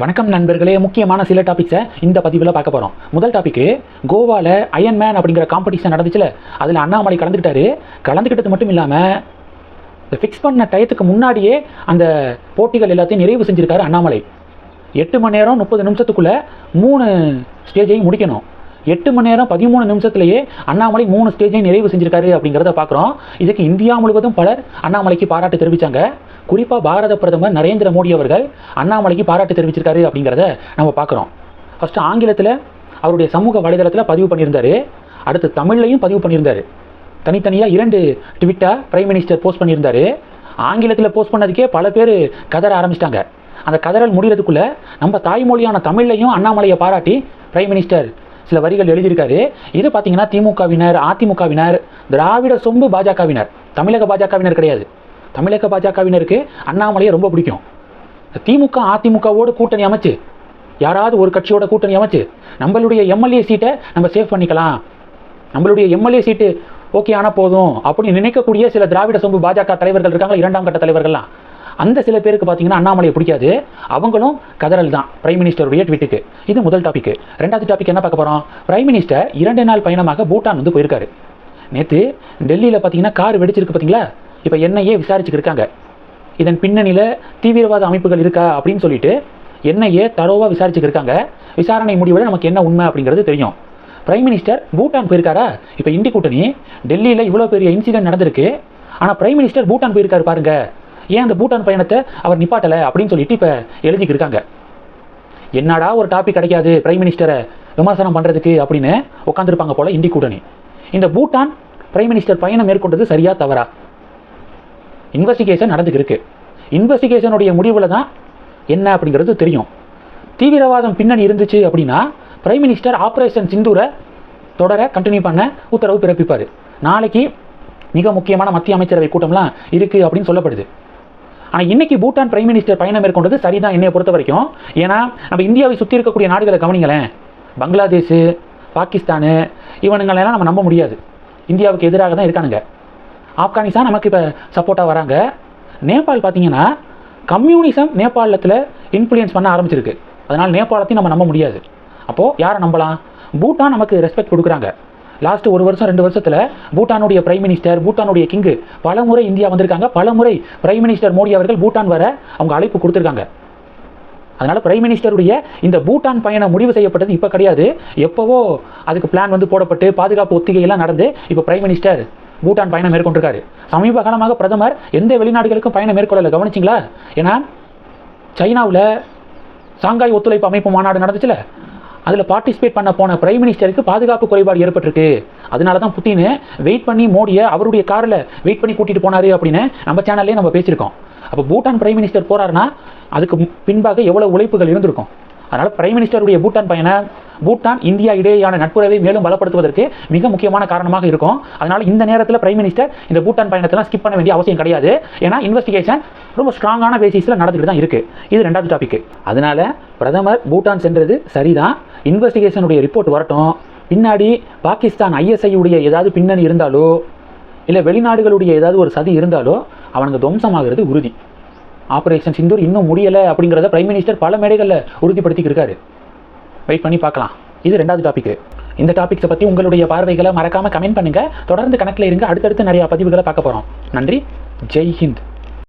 வணக்கம் நண்பர்களே. முக்கியமான சில டாபிக்ஸை இந்த பதிவில் பார்க்க போகிறோம் முதல் டாபிக்கு கோவாவில் அயன் மேன் அப்படிங்கிற காம்படிஷன் நடந்துச்சுல. அதில் அண்ணாமலை கலந்துக்கிட்டாரு கலந்துக்கிட்டது மட்டும் இல்லாமல் இந்த ஃபிக்ஸ் பண்ண டயத்துக்கு முன்னாடியே அந்த போட்டிகள் எல்லாத்தையும் நிறைவு செஞ்சுருக்காரு அண்ணாமலை. எட்டு மணி நேரம் முப்பது நிமிஷத்துக்குள்ளே மூணு ஸ்டேஜையும் முடிக்கணும். எட்டு மணி நேரம் பதிமூணு நிமிஷத்துலேயே அண்ணாமலை மூணு ஸ்டேஜையும் நிறைவு செஞ்சிருக்காரு அப்படிங்கிறத பார்க்குறோம் இதுக்கு இந்தியா முழுவதும் பலர் அண்ணாமலைக்கு பாராட்டு தெரிவித்தாங்க குறிப்பாக பாரத பிரதமர் நரேந்திர மோடி அவர்கள் அண்ணாமலைக்கு பாராட்டு தெரிவிச்சிருக்காரு அப்படிங்கிறத நம்ம பார்க்குறோம் ஃபஸ்ட்டு ஆங்கிலத்தில் அவருடைய சமூக வலைதளத்தில் பதிவு பண்ணியிருந்தாரு. அடுத்து தமிழ்லையும் பதிவு பண்ணியிருந்தார். தனித்தனியாக இரண்டு ட்விட்டாக பிரைம் மினிஸ்டர் போஸ்ட் பண்ணியிருந்தாரு. ஆங்கிலத்தில் போஸ்ட் பண்ணதுக்கே பல பேர் கதற ஆரம்பிச்சிட்டாங்க. அந்த கதறல் முடிகிறதுக்குள்ளே நம்ம தாய்மொழியான தமிழ்லையும் அண்ணாமலையை பாராட்டி பிரைம் மினிஸ்டர் சில வரிகள் எழுதியிருக்காரு. இது பார்த்தீங்கன்னா திமுகவினர் அதிமுகவினர் திராவிட சொம்பு பாஜகவினர். தமிழக பாஜகவினர் கிடையாது. தமிழக பாஜகவினருக்கு அண்ணாமலையை ரொம்ப பிடிக்கும். திமுக அதிமுகவோடு கூட்டணி அமைச்சு யாராவது ஒரு கட்சியோட கூட்டணி அமைச்சு நம்மளுடைய எம்எல்ஏ சீட்டை நம்ம சேவ் பண்ணிக்கலாம். நம்மளுடைய எம்எல்ஏ சீட்டு ஓகே ஆனால் போதும் அப்படின்னு நினைக்கக்கூடிய சில திராவிட சொம்பு பாஜக தலைவர்கள் இருக்காங்க இரண்டாம் கட்ட தலைவர்கள்லாம். அந்த சில பேருக்கு பார்த்தீங்கன்னா அண்ணாமலையை பிடிக்காது. அவங்களும் கதறல் தான். பிரைம் மினிஸ்டருடைய ட்விட்டுக்கு இது முதல் டாபிக் ரெண்டாவது டாபிக் என்ன பார்க்க போகிறோம் பிரைம் மினிஸ்டர் இரண்டு நாள் பயணமாக பூட்டான் வந்து போயிருக்காரு. நேற்று டெல்லியில் பார்த்தீங்கன்னா கார் வெடிச்சிருக்கு பார்த்தீங்களா இப்போ என்ஐஏ விசாரிச்சுட்டு இருக்காங்க. இதன் பின்னணியில் தீவிரவாத அமைப்புகள் இருக்கா அப்படின்னு சொல்லிட்டு என்ஐஏ தரோவாக விசாரிச்சுட்டு இருக்காங்க. விசாரணை முடிவில் நமக்கு என்ன உண்மை அப்படிங்கிறது தெரியும். பிரைம் மினிஸ்டர் பூட்டான் போயிருக்காரா? இப்போ இந்தி கூட்டணி டெல்லியில் இவ்வளோ பெரிய இன்சிடென்ட் நடந்திருக்கு. ஆனால் பிரைம் மினிஸ்டர் பூட்டான் போயிருக்காரு பாருங்கள் ஏன் அந்த பூட்டான் பயணத்தை அவர் நிப்பாட்டலை அப்படின்னு சொல்லிட்டு இப்போ எழுதிக்கு இருக்காங்க. என்னடா ஒரு டாபிக் கிடைக்காது பிரைம் மினிஸ்டரை விமர்சனம் பண்ணுறதுக்கு அப்படின்னு உட்காந்துருப்பாங்க போல இந்தி கூட்டணி. இந்த பூட்டான் பிரைம் மினிஸ்டர் பயணம் மேற்கொண்டது சரியா தவறா? இன்வெஸ்டிகேஷன் நடந்துக்கிருக்கு இன்வெஸ்டிகேஷனுடைய முடிவில் தான் என்ன அப்படிங்கிறது தெரியும். தீவிரவாதம் பின்னணி இருந்துச்சு அப்படின்னா பிரைம் மினிஸ்டர் ஆப்ரேஷன் சிந்தூரை தொடர கண்டினியூ பண்ண உத்தரவு பிறப்பிப்பார். நாளைக்கு மிக முக்கியமான மத்திய அமைச்சரவை கூட்டம்லாம் இருக்குது அப்படின்னு சொல்லப்படுது. ஆனால் இன்னைக்கு பூட்டான் பிரைம் மினிஸ்டர் பயணம் மேற்கொண்டது சரிதான் என்னைய பொறுத்த வரைக்கும் ஏன்னா நம்ம இந்தியாவை சுற்றி இருக்கக்கூடிய நாடுகளை கவனிங்களேன். பங்களாதேஷ் பாகிஸ்தானு இவனுங்களெல்லாம் நம்ம நம்ப முடியாது. இந்தியாவுக்கு எதிராக தான் இருக்கானுங்க. ஆப்கானிஸ்தான் நமக்கு இப்போ சப்போர்ட்டாக வராங்க. நேபாள் பார்த்தீங்கன்னா கம்யூனிசம் நேபாளத்தில் இன்ஃப்ளூயன்ஸ் பண்ண ஆரம்பிச்சிருக்கு. அதனால் நேபாளத்தையும் நம்ம நம்ப முடியாது. அப்போது யாரை நம்பலாம்? பூட்டான் நமக்கு ரெஸ்பெக்ட் கொடுக்குறாங்க. லாஸ்ட் ஒரு வருஷம் ரெண்டு வருஷத்தில் பூட்டானுடைய பிரைம் மினிஸ்டர் பூட்டானுடைய கிங்கு பல முறை இந்தியா வந்திருக்காங்க. பல முறை பிரைம் மினிஸ்டர் மோடி அவர்கள் பூட்டான் வர அவங்க அழைப்பு கொடுத்துருக்காங்க. அதனால் பிரைம் மினிஸ்டருடைய இந்த பூட்டான் பயணம் முடிவு செய்யப்பட்டது இப்போ கிடையாது. எப்போவோ அதுக்கு பிளான் வந்து போடப்பட்டு பாதுகாப்பு ஒத்திகையெல்லாம் நடந்து இப்போ பிரைம் மினிஸ்டர் பூட்டான் பயணம் மேற்கொண்டிருக்காரு. சமீப காலமாக பிரதமர் எந்த வெளிநாடுகளுக்கும் பயணம் மேற்கொள்ளலை கவனிச்சிங்களா? ஏன்னா சைனாவில் சாங்காய் ஒத்துழைப்பு அமைப்பு மாநாடு நடந்துச்சுல? அதில் பார்ட்டிசிபேட் பண்ண போன பிரைம் மினிஸ்டருக்கு பாதுகாப்பு குறைபாடு ஏற்பட்டிருக்கு. அதனால தான் புட்டின் வெயிட் பண்ணி மோடியை அவருடைய காரில் வெயிட் பண்ணி கூட்டிகிட்டு போனார் அப்படின்னு நம்ம சேனல்லே நம்ம பேசியிருக்கோம். அப்போ பூட்டான் பிரைம் மினிஸ்டர் போகிறாருன்னா அதுக்கு பின்பாக எவ்வளோ உழைப்புகள் இருந்திருக்கும்? அதனால் பிரைம் மினிஸ்டருடைய பூட்டான் பையனை பூட்டான் இந்தியா இடையேயான நட்புறவை மேலும் பலப்படுத்துவதற்கு மிக முக்கியமான காரணமாக இருக்கும். அதனால் இந்த நேரத்தில் பிரைம் மினிஸ்டர் இந்த பூட்டான் பயணத்தெல்லாம் ஸ்கிப் பண்ண வேண்டிய அவசியம் கிடையாது. ஏன்னா இன்வெஸ்டிகேஷன் ரொம்ப ஸ்ட்ராங்கான பேசிஸில் நடந்துட்டு தான் இருக்குது இது ரெண்டாவது டாபிக் அதனால் பிரதமர் பூட்டான் சென்றது சரிதான். இன்வெஸ்டிகேஷனுடைய ரிப்போர்ட் வரட்டும். பின்னாடி பாகிஸ்தான் ஐஎஸ்ஐயுடைய ஏதாவது பின்னணி இருந்தாலோ இல்லை வெளிநாடுகளுடைய ஏதாவது ஒரு சதி இருந்தாலோ அவனுக்கு துவம்சமாகிறது உறுதி. ஆப்ரேஷன் சிந்தூர் இன்னும் முடியலை அப்படிங்கிறத பிரைம் மினிஸ்டர் பல மேடைகளில் உறுதிப்படுத்திக்கிருக்காரு. வெயிட் பண்ணி பார்க்கலாம். இது ரெண்டாவது டாபிக் இந்த டாபிக்ஸை பற்றி உங்களுடைய பார்வைகளை மறக்காமல் கமெண்ட் பண்ணுங்கள் தொடர்ந்து கணக்கில் இருங்க. அடுத்தடுத்து நிறையா பதிவுகளை பார்க்க போகிறோம் நன்றி. ஜெய் ஹிந்த்.